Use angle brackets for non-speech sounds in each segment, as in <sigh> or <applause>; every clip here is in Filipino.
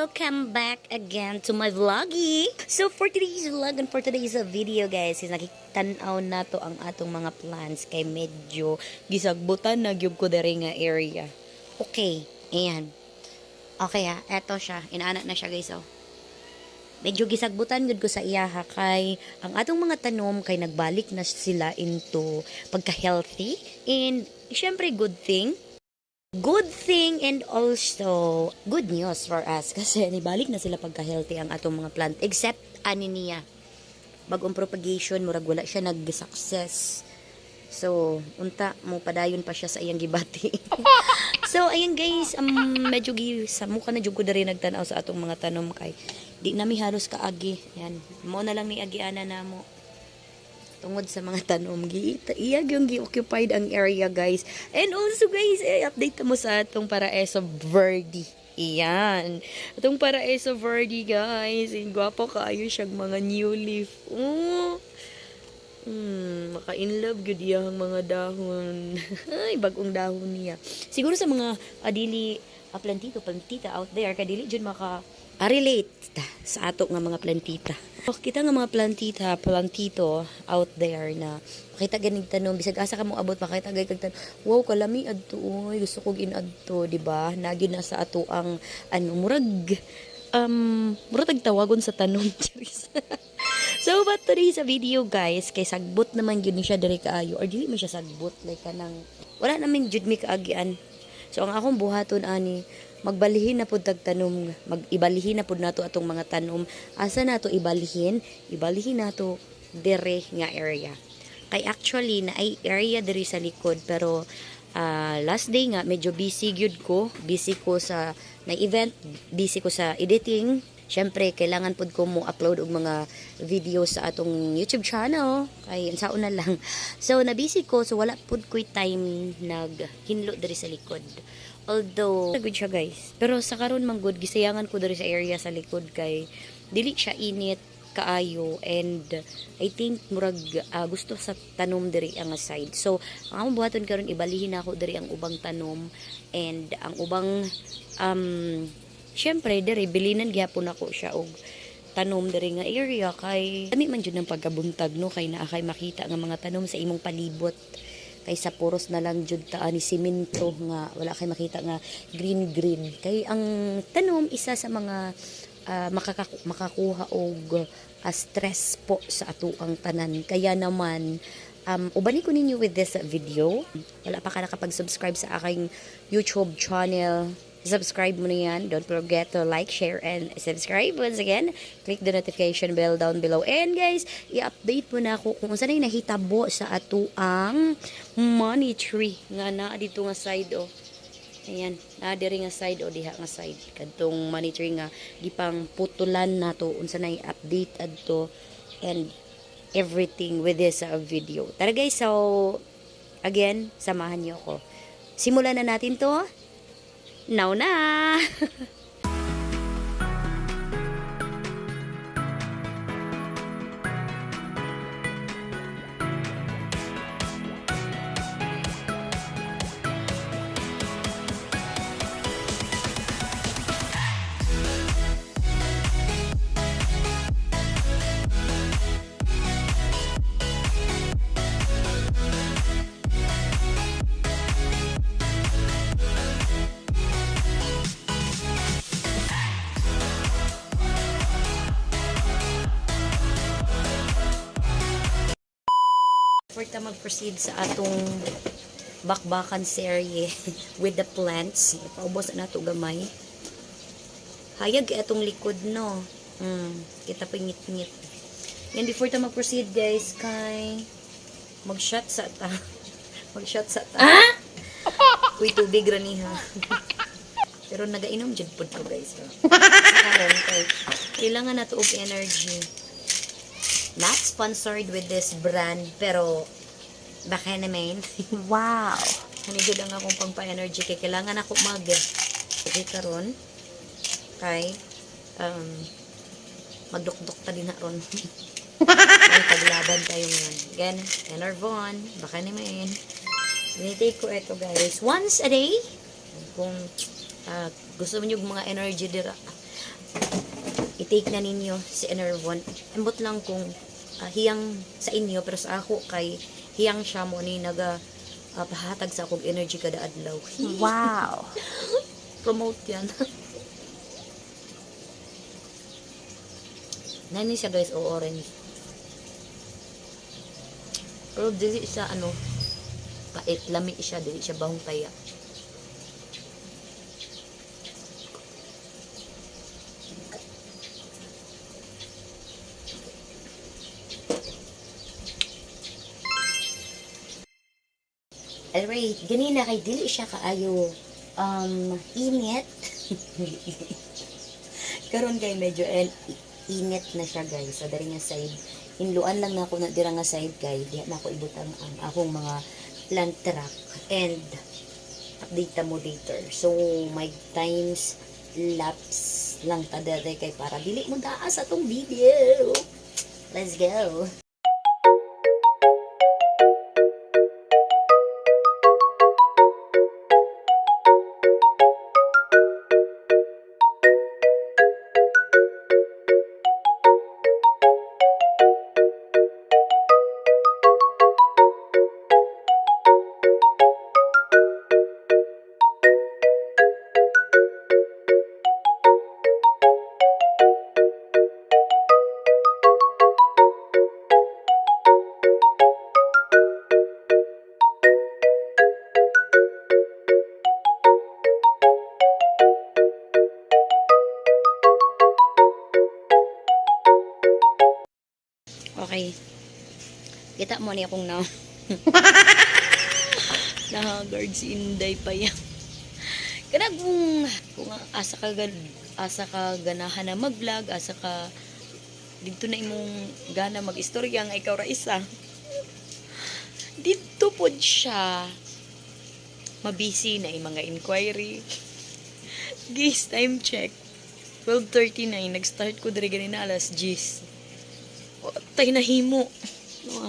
Welcome back again to my vloggy. So for today's vlog and for today's video guys, is nakitanaw na to ang atong mga plants kay medyo gisagbutan na gyud ko diri nga area. Okay, ayan. Okay ha, eto siya. Inaana na siya guys oh. Medyo gisagbutan gud ko sa iya ha kay ang atong mga tanom kay nagbalik na sila into pagka-healthy and syempre good thing good thing and also good news for us. <laughs> Kasi nibalik na sila pagka-healthy ang atong mga plant. Except ani niya bagong propagation murag wala siya nag-success. So unta mo padayon pa siya sa iyang gibati. <laughs> So ayan guys um, medyo gi sa mukha na jud ko diri nagtan-aw sa atong mga tanom kay di nami halos kaagi. Yan mo na lang ni agiana na mo tungod sa mga tanom gi iyag yung gi-occupied ang area guys and also guys eh, update mo sa atong paraeso verde Iyan. Atong paraeso verde guys. Ang gwapo kaayo siyang mga new leaf. Oh. Hmm, maka-inlove gyud iyang mga dahon. <laughs> Ay, bagong dahon niya. Siguro sa mga adili uh, plantito, plantita out there, kadili jud maka ah, relate ta sa ato nga mga plantita. So, kita nga mga plantita, plantito out there na makita ganig tanom bisag asa ka mo abot makita gay kag wow kalami adto oy gusto kog inadto di ba nagi na sa ato ang ano murag um murag tawagon sa tanom. <laughs> So, but today sa video, guys, kay sagbot naman yun siya diri kaayo or dili man siya sagbot like kanang wala namin jud mi kaagian. So, ang akong buhaton ani magbalihin na pud tag tanom, magibalihin na pud nato atong mga tanom. Asa nato ibalihin? Ibalihin nato dire nga area. Kay actually na ay area diri sa likod pero ah, last day nga medyo busy gyud ko. Busy ko sa na event, busy ko sa editing. Siyempre, kailangan pod ko mo upload og mga video sa atong YouTube channel. Kay saon na lang. <laughs> So, na-busy ko. So, wala pod ko'y time naghinlo diri sa likod. Although, good siya guys. Pero sa karon man good, gisayangan ko diri sa area sa likod kay dili siya init kaayo and I think murag ah, gusto sa tanom diri ang side. So, ang akong buhaton karon ibalihin ako diri ang ubang tanom and ang ubang um syempre diri bilinan gyapon ako siya og tanom diri nga area kay dami man jud ng pagkabuntag no kay naa kay makita nga mga tanom sa imong palibot kay sa puros na lang jud ta ani simento nga wala kay makita nga green green. Kay ang tanom isa sa mga ah, makaka- makakuha og ah, stress po sa ato ang tanan. Kaya naman um, ubani ko ninyo with this video. Wala pa ka nakapag-subscribe sa aking YouTube channel subscribe mo na yan. Don't forget to like, share, and subscribe. Once again, click the notification bell down below. And guys, i-update mo na ako kung saan ay nahitabo sa ato ang money tree. Nga na dito nga side, oh. Ayan, na diri nga side o diha nga side. Kadtong tree nga gipang putulan na to unsa na i-update adto and everything with this uh, video. Tara guys, so again, samahan niyo ako. Simulan na natin to. Now na! <laughs> mag-proceed sa atong bakbakan serye <laughs> with the plants, paubos na nato gamay. Hayag kay atong likod no. Mm, kita pingit-ngit. Yan before ta mag-proceed guys kay mag-shot sa ta. <laughs> mag-shot sa ta. Ah? <laughs> Uy, tubig ra niha. Pero nagainom jud pod ko guys. Sa karon kay kailangan nato og energy not sponsored with this brand, pero baka naman. <laughs> wow! Hanigod ang akong pangpa-energy kay kailangan ako mag okay karon kay um, magdukdok ta din ron. <laughs> Ay, paglaban tayo yan. Again, Enervon, baka naman. Dinitake ko ito guys. Once a day, kung ah, gusto mo yung mga energy dira, i-take na ninyo si Enervon. Ambot lang kung ah, hiyang sa inyo, pero sa ako kay hiyang siya mo ni naga ah, pahatag sa akong energy kada adlaw. <laughs> Wow. Promote yan. Nani siya guys, o orange. Pero dili siya ano, pait, lami siya, dili siya bahong taya. Alright, ganina kay dili siya kaayo um init. <laughs> Karon kay medyo el, init na siya guys. So dari nga side, inluan lang na ako na dira nga side kay diha na ako ibutang ang akong mga plant track and update mo later. So my times lapse lang ta dere kay para dili mo daa sa tong video. Let's go. Mo ni akong na. <laughs> Nahagard si Inday pa yan. Kanag kung, kung asa ka, asa ka ganahan na mag-vlog, asa ka dito na imong gana mag-istorya nga ikaw ra isa. Dito pod siya. Mabisi na yung mga inquiry. <laughs> Guys, time check. 12.39. Nag-start ko diri ganina alas 10. O, tay nahimo. No.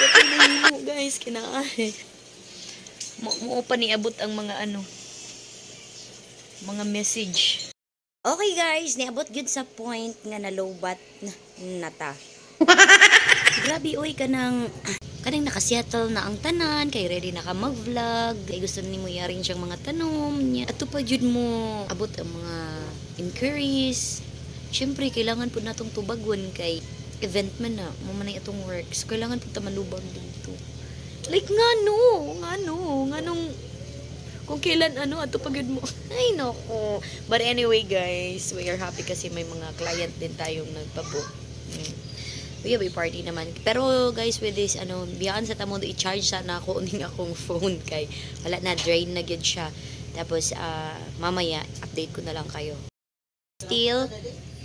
O, tay nahimo, guys. Kinaahe. Mo, mo pa niabot ang mga ano, mga message. Okay guys, niabot gud sa point nga nalobat na nata. <laughs> Grabe oy kanang kanang naka-settle na ang tanan, kay ready na ka mag-vlog, kay gusto nimo yarin siyang mga tanom niya. Ato pa jud mo abot ang mga inquiries. Syempre kailangan po natong tubagon kay event man na, mo man na itong works. Kailangan po ta malubag dito. Like nga no, nga no, nga nung kung kailan ano ato pagod mo. <laughs> Ay nako. But anyway guys, we are happy kasi may mga client din tayong nagpabook. Mm. We have a party naman. Pero guys, with this, ano, biyaan sa tamo i-charge sana ako <laughs> uning akong phone kay wala na, drain na gyud siya. Tapos, ah, mamaya, update ko na lang kayo. Still,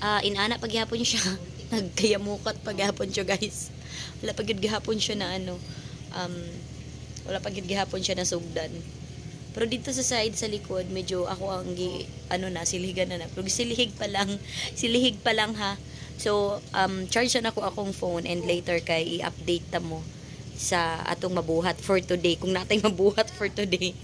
ah, inana paghapon siya. <laughs> Nagkayamukat paghapon siya guys. Wala pagyud gihapon siya na ano, um, wala pagyud gihapon siya na sugdan. Pero dito sa side sa likod, medyo ako ang gi, ano na, siligan na na. Pero silihig pa lang, <laughs> silihig pa lang ha. So, um, charge na ako akong phone and later kay i-update ta mo sa atong mabuhat for today. Kung natay <laughs> mabuhat for today.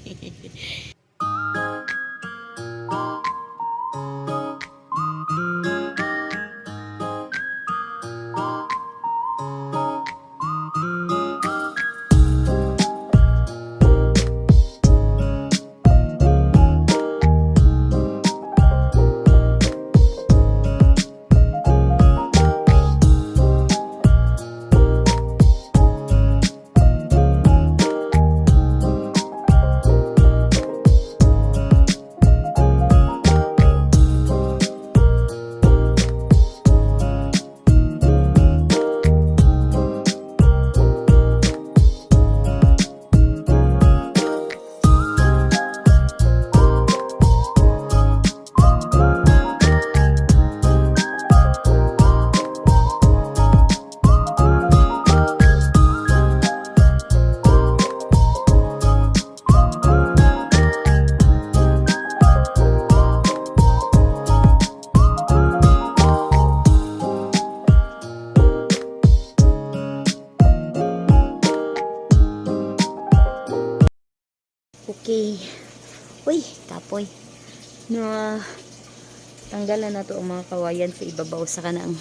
Tanggalan na to ang mga kawayan sa ibabaw sa kanang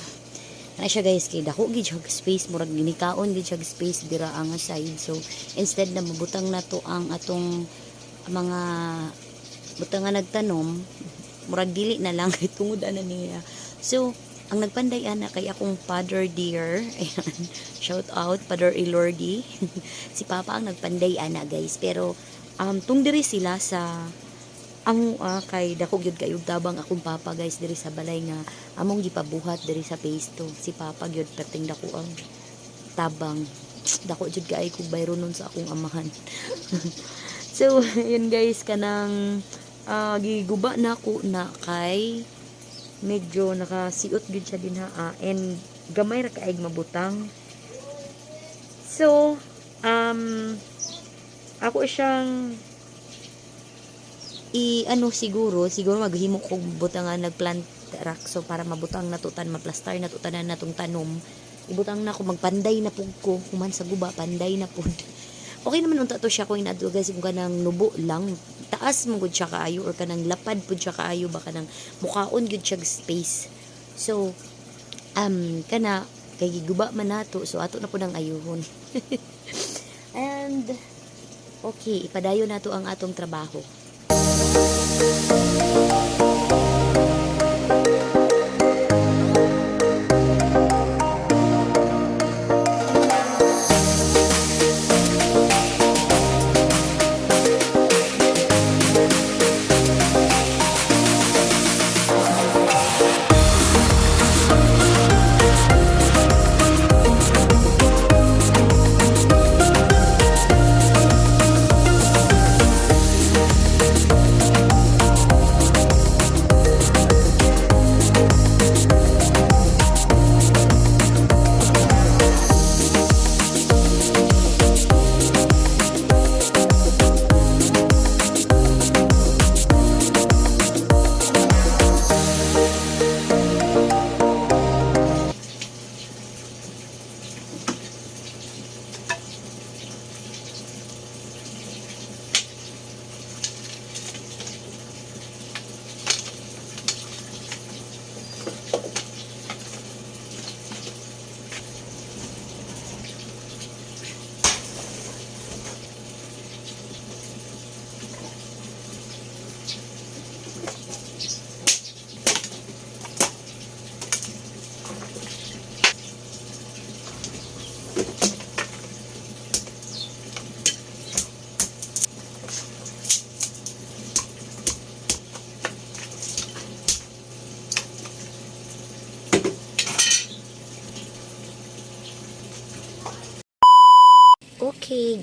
ano siya guys? Kay dako gid siya space. Murag ginikaon gid siya space dira ang side. So instead na mabutang na to ang atong mga butang nga nagtanom murag dili na lang. <laughs> Tungod ana niya. So ang nagpanday ana kay akong father dear. <laughs> Ayan. Shout out father Ilordi <laughs> si papa ang nagpanday ana guys. Pero um tung diri sila sa amo ah, kay dako gyud kayo tabang akong papa guys diri sa balay nga among gipabuhat diri sa 2 si papa gyud perting dako ang tabang. Dako jud kay ko bayro nun sa akong amahan. <laughs> So yun guys kanang ah, giguba na ko na kay medyo nakasiot gyud siya din ha ah, and gamay ra kaig mabutang. So um ako siyang i ano siguro siguro maghimo ko butangan nagplant rock so para mabutang natutan maplastar natutanan natong tanom. Ibutang na ko magpanday na pug ko. Human sa guba panday na pud <laughs> okay naman unta to siya ko inadto guys kung kanang nubo lang. Taas mo gud siya kaayo or kanang lapad pud siya kaayo ba kanang mukaon gud siya space. So um kana kay giguba man nato so ato na pud ang ayuhon. <laughs> And okay ipadayon nato ang atong trabaho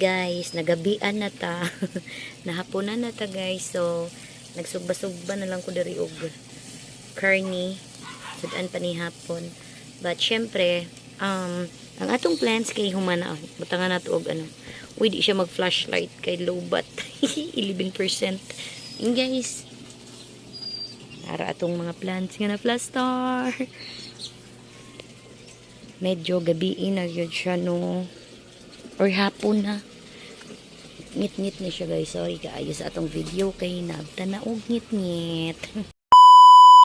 guys, nagabian na ta. <laughs> Nahaponan na ta guys. So, nagsugba-sugba na lang ko diri og karni. Sudan pa ni hapon. But syempre, um, ang atong plants kay humana. Butangan na to ano. Uy, di siya mag-flashlight kay low bat. 11%. Yun guys. Para atong mga plants nga na star. Medyo gabiin na yun siya no or hapon na ngit-ngit na siya guys sorry kaayo sa atong video kay nagtanaog ngit-ngit <laughs>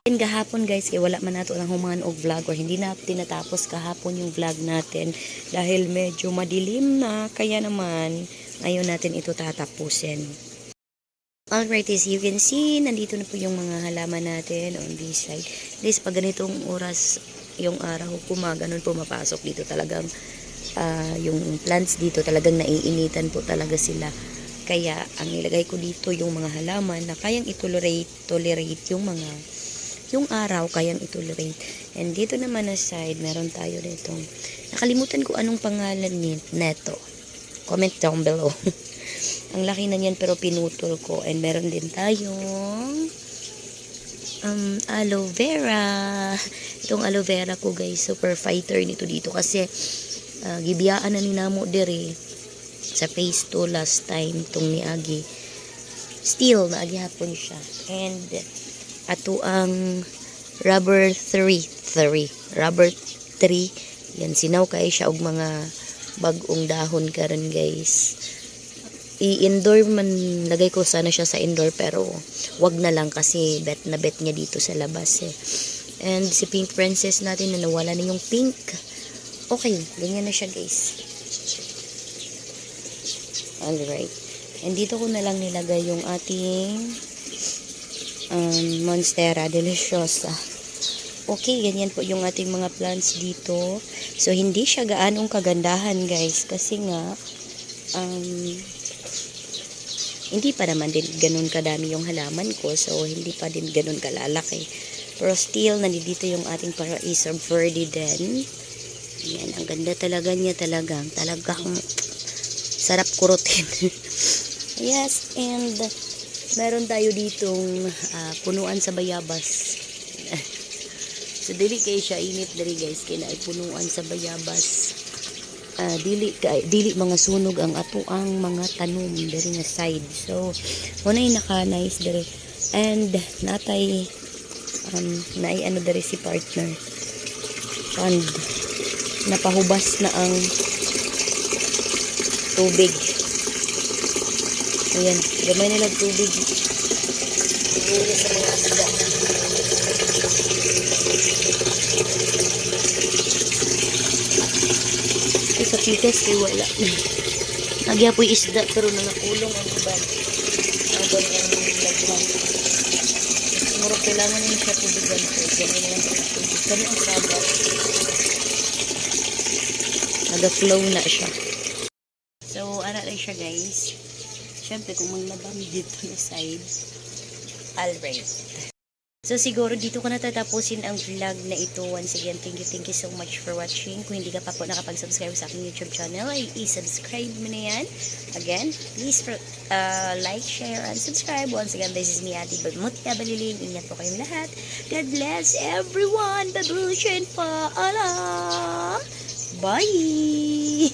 And gahapon guys, kay wala man nato lang human og vlog or hindi na tinatapos kahapon yung vlog natin dahil medyo madilim na kaya naman ngayon natin ito tatapusin. Alright, as you can see, nandito na po yung mga halaman natin on this side. This, pag ganitong oras yung araw, kumaganon pumapasok dito talagang ah, yung plants dito talagang naiinitan po talaga sila. Kaya ang nilagay ko dito yung mga halaman na kayang itolerate, tolerate yung mga yung araw kayang itolerate. And dito naman na side, meron tayo nitong nakalimutan ko anong pangalan ni neto. Comment down below. <laughs> ang laki na niyan pero pinutol ko. And meron din tayong um, aloe vera. Itong aloe vera ko guys, super fighter nito dito kasi uh, gibiyaan na ni namo diri sa phase 2 last time tong niagi still naagi hapon siya and ato ang rubber 3 3 rubber 3 yan sinaw kay siya og mga bagong dahon karon guys i-indoor man lagay ko sana siya sa indoor pero wag na lang kasi bet na bet niya dito sa labas eh. And si Pink Princess natin na nawala na yung pink. Okay, ganyan na siya guys. Alright. And dito ko na lang nilagay yung ating um, Monstera Deliciosa. Okay, ganyan po yung ating mga plants dito. So, hindi siya gaanong kagandahan, guys. Kasi nga, um, hindi pa naman din ganun kadami yung halaman ko. So, hindi pa din ganun kalalaki. Pero still, nandito yung ating Paraiso Ferdinand. Yan, ang ganda talaga niya talagang. Talagang sarap kurutin. <laughs> yes, and meron tayo ditong ah, punuan sa bayabas. <laughs> so, dili kay siya init dali guys. Kaya ay punuan sa bayabas. Ah, dili kay dili mga sunog ang ato ang mga tanom diri nga side. So, muna yung naka-nice diri. And natay um, naay ano diri si partner. And napahubas na ang tubig. Ayan, gamay nila tubig. Siguro sa mga isda. Ito sa pikas kay wala. <laughs> Nagya po isda pero nangakulong ang uban. Agon ang lagman. Muro kailangan niya siya tubigan ko. Gamay ang tubig. Kani ang sabat. Naga-flow na siya. So, ano lang siya guys. Siyempre, kung manglabang dito na side, alright. So, siguro dito ko natatapusin ang vlog na ito. Once again, thank you, thank you so much for watching. Kung hindi ka pa po nakapag-subscribe sa aking YouTube channel, ay i-subscribe mo na yan. Again, please uh, like, share, and subscribe. Once again, this is me, Ate Bagmutia Baliling. Ingat po kayong lahat. God bless everyone. Babushin pa. Ala. Bye!